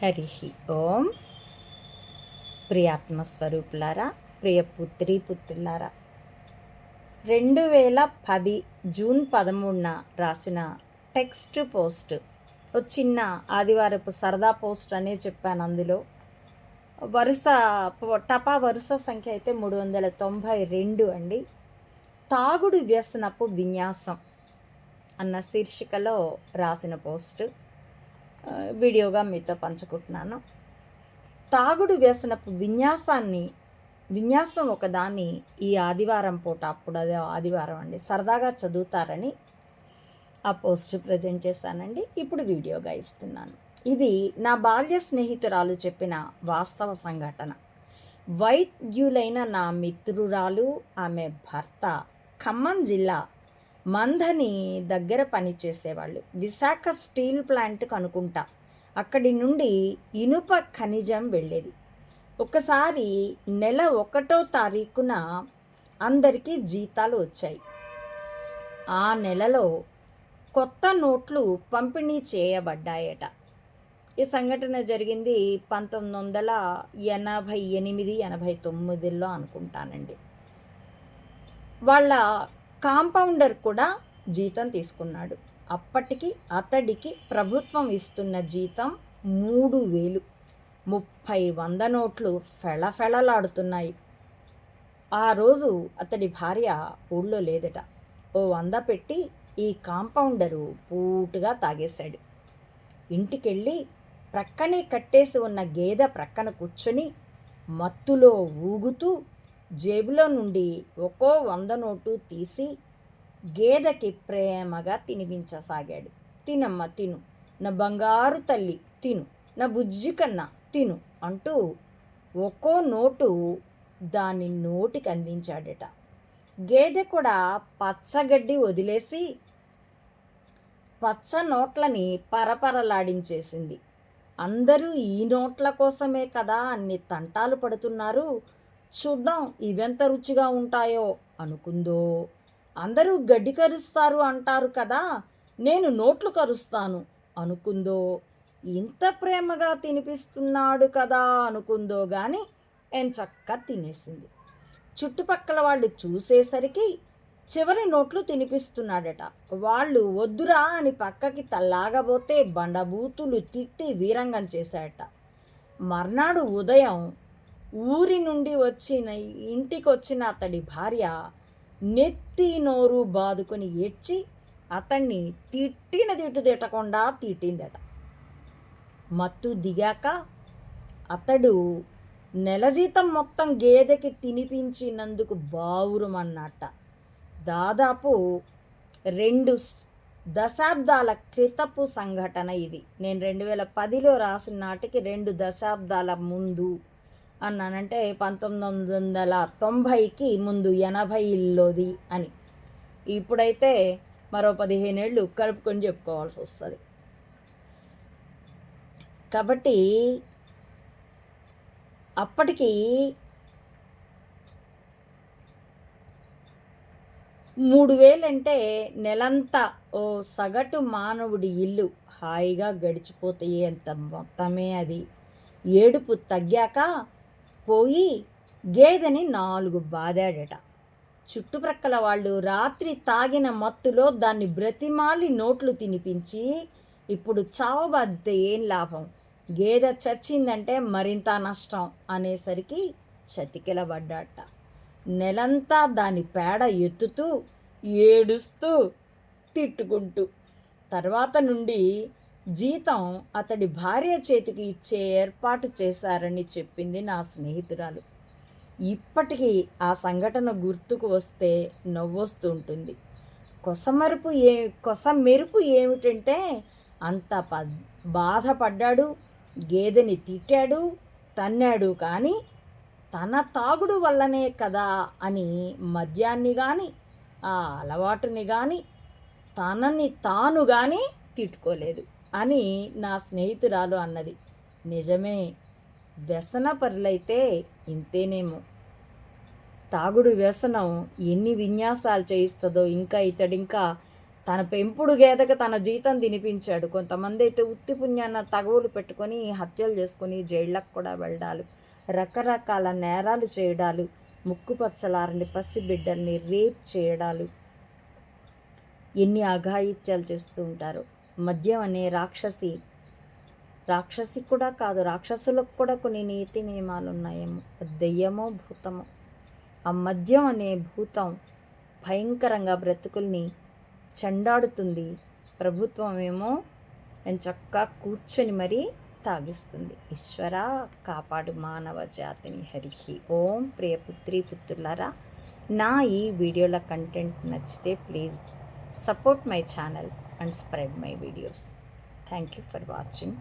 హరి ఓం. ప్రియాత్మస్వరూపులారా ప్రియ పుత్రి పుత్రులారా రెండు వేల పది జూన్ పదమూడున రాసిన టెక్స్ట్ పోస్ట్ ఒక చిన్న ఆదివారపు సరదా పోస్ట్ అనే చెప్పాను అందులో. వరుస టపా వరుస సంఖ్య అయితే మూడు వందల తొంభై రెండు అండి. తాగుడు వ్యసనపు విన్యాసం అన్న శీర్షికలో రాసిన పోస్ట్. వీడియోగా మీతో పంచుకుంటున్నాను. తాగుడు వ్యసనపు విన్యాసాన్ని విన్యాసం ఒకదాన్ని ఈ ఆదివారం పూట అప్పుడు అదే ఆదివారం అండి సరదాగా చదువుతారని ఆ పోస్ట్ ప్రజెంట్ చేశానండి. ఇప్పుడు వీడియోగా ఇస్తున్నాను. ఇది నా బాల్య స్నేహితురాలు చెప్పిన వాస్తవ సంఘటన. వైద్యులైన నా మిత్రురాలు ఆమె భర్త ఖమ్మం జిల్లా మందని దగ్గర పనిచేసేవాళ్ళు విశాఖ స్టీల్ ప్లాంట్ అనుకుంటా అక్కడి నుండి ఇనుప ఖనిజం వెళ్ళేది. ఒకసారి నెల ఒకటో తారీఖున అందరికీ జీతాలు వచ్చాయి. ఆ నెలలో కొత్త నోట్లు పంపిణీ చేయబడ్డాయట. ఈ సంఘటన జరిగింది పంతొమ్మిది వందల ఎనభై ఎనిమిది ఎనభై తొమ్మిదిలో అనుకుంటానండి. వాళ్ళ కాంపౌండర్ కూడా జీతం తీసుకున్నాడు. అప్పటికి అతడికి ప్రభుత్వం ఇస్తున్న జీతం మూడు వేలు. ముప్పై వంద నోట్లు ఫెళఫెళలాడుతున్నాయి. ఆ రోజు అతడి భార్య ఊళ్ళో లేదట. ఓ వంద పెట్టి ఈ కాంపౌండరు పూటుగా తాగేశాడు. ఇంటికెళ్ళి ప్రక్కనే కట్టేసి ఉన్న గేదె ప్రక్కన కూర్చొని మత్తులో ఊగుతూ జేబులో నుండి ఒక్కో వంద నోటు తీసి గేదెకి ప్రేమగా తినిపించసాగాడు. తినమ్మ తిను. నా బంగారు తల్లి తిను. నా బుజ్జి కన్నా తిను అంటూ ఒక్కో నోటు దాని నోటికి అందించాడట. గేదె కూడా పచ్చగడ్డి వదిలేసి పచ్చ నోట్లని పరపరలాడించేసింది. అందరూ ఈ నోట్ల కోసమే కదా అన్ని తంటాలు పడుతున్నారు. చూద్దాం ఇవెంత రుచిగా ఉంటాయో అనుకుందో. అందరూ గడ్డి కరుస్తారు అంటారు కదా నేను నోట్లు కరుస్తాను అనుకుందో. ఇంత ప్రేమగా తినిపిస్తున్నాడు కదా అనుకుందో గాని ఎంచక్క తినేసింది. చుట్టుపక్కల వాళ్ళు చూసేసరికి చివరి నోట్లు తినిపిస్తున్నాడట. వాళ్ళు వద్దురా అని పక్కకి తల్లాగబోతే బండబూతులు తిట్టి వీరంగం చేశాడట మర్నాడు ఉదయం ఊరి నుండి వచ్చిన ఇంటికి వచ్చిన అతడి భార్య నెత్తి నోరు బాదుకొని ఏడ్చి అతన్ని తిట్టిన తిట్టు తిట్టకుండా తిట్టిందట. మత్తు దిగాక అతడు నెల జీతం మొత్తం గేదెకి తినిపించినందుకు బావురమన్నట్ట దాదాపు రెండు దశాబ్దాల క్రితపు సంఘటన ఇది. నేను రెండు వేల పదిలో రాసిన నాటికి రెండు దశాబ్దాల ముందు అన్నానంటే పంతొమ్మిది వందల తొంభైకి ముందు ఎనభైలోది అని. ఇప్పుడైతే మరో పదిహేనేళ్ళు కలుపుకొని చెప్పుకోవాల్సి వస్తుంది. కాబట్టి అప్పటికి మూడు వేలంటే నెలంతా ఓ సగటు మానవుడి ఇల్లు హాయిగా గడిచిపోతాయేంత మొత్తమే అది. ఏడుపు తగ్గాక పోయి గేదెని నాలుగు బాదాడట. చుట్టుప్రక్కల వాళ్ళు రాత్రి తాగిన మత్తులో దాన్ని బ్రతిమాలి నోట్లు తినిపించి ఇప్పుడు చావబాధితే ఏం లాభం? గేదె చచ్చిందంటే మరింత నష్టం అనేసరికి చతికిలబడ్డాట. నెలంతా దాని పేడ ఎత్తుతూ ఏడుస్తూ తిట్టుకుంటూ తర్వాత నుండి జీతం అతడి భార్య చేతికి ఇచ్చే ఏర్పాటు చేశారని చెప్పింది నా స్నేహితురాలు. ఇప్పటికీ ఆ సంఘటన గుర్తుకు వస్తే నవ్వొస్తూ ఉంటుంది కొసమరుపు ఏ కొస మెరుపు ఏమిటంటే అంత ప బాధపడ్డాడు గేదెని తిట్టాడు తన్నాడు కానీ తన తాగుడు వల్లనే కదా అని మద్యాన్ని కానీ ఆ అలవాటుని కానీ తనని తాను కానీ తిట్టుకోలేదు. అని నా స్నేహితురాలు అన్నది. నిజమే వ్యసన పరులైతే ఇంతేనేమో. తాగుడు వ్యసనం ఎన్ని విన్యాసాలు చేయిస్తుందో ఇంకా ఇతడింకా తన పెంపుడు గేదక తన జీతం తినిపించాడు. కొంతమంది అయితే ఉత్తి పుణ్యాన్న తగవులు పెట్టుకొని హత్యలు చేసుకొని జైళ్ళకు కూడా వెళ్ళాలి రకరకాల నేరాలు చేయడాలు. ముక్కు పచ్చలారని పసి బిడ్డల్ని రేప్ చేయడాలు. ఎన్ని అఘాయిత్యాలు చేస్తూ ఉంటారు. మద్యం అనే రాక్షసి రాక్షసి కూడా కాదు రాక్షసులకు కూడా కొన్ని నీతి నియమాలు ఉన్నాయేమో. దెయ్యమో భూతమో. ఆ మద్యం అనే భూతం భయంకరంగా బ్రతుకుల్ని చెండాడుతుంది. ప్రభుత్వం ఏమో చక్కగా కూర్చొని మరీ తాగిస్తుంది. ఈశ్వర కాపాడు మానవ జాతిని హరిహి ఓం ప్రియపుత్రి పుత్రులారా నా ఈ వీడియోల కంటెంట్ నచ్చితే please support my channel. and spread my videos. Thank you for watching.